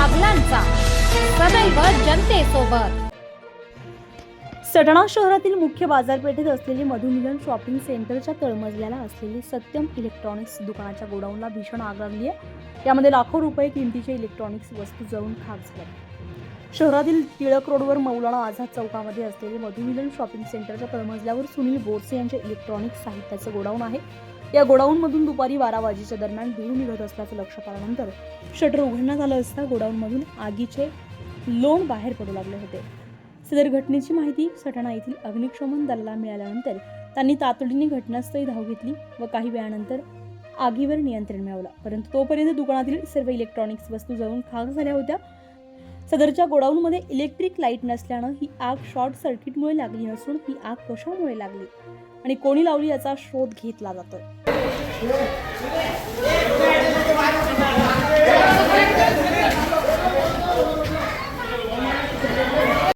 बाबलांचा. सदैव जनतेसोबत. सटणा शहरातील मुख्य बाजारपेठेत असलेली मधुमिलन शॉपिंग सेंटरच्या तळमजल्याला असलेली सत्यम इलेक्ट्रॉनिक्स दुकानाच्या गोडाऊनला भीषण आग लागली आहे. त्यामध्ये लाखो रुपये किमतीच्या इलेक्ट्रॉनिक्स वस्तू जळून खाक झाल्या. शहरातील टिळक रोडवर मौलाना आझाद चौकामध्ये असलेले मधुमिलन शॉपिंग सेंटरच्या तळमजल्यावर सुनील बोरसे यांच्या इलेक्ट्रॉनिक्स साहित्याचं गोडाऊन आहे. या गोडाऊनमधून दुपारी बारा वाजेच्या दरम्यान धूर निघत असल्याचं लक्षात आल्यानंतर शटर उघडण्यात आलं असता गोडाऊनमधून आगीचे लोण बाहेर पडू लागले होते. सदर घटनेची माहिती सटाणा येथील अग्निशमन दलाला मिळाल्यानंतर त्यांनी तातडीने घटनास्थळी धाव घेतली व काही वेळानंतर आगीवर नियंत्रण मिळवलं. परंतु तोपर्यंत दुकानातील सर्व इलेक्ट्रॉनिक्स वस्तू जळून खाक झाल्या होत्या. सदरच्या गोडाऊनमध्ये इलेक्ट्रिक लाइट नसल्यानं ही आग शॉर्ट सर्किटमुळे लागली नसून ही आग कशामुळे लागली आणि कोणी लावली याचा शोध घेतला जातोय. 네.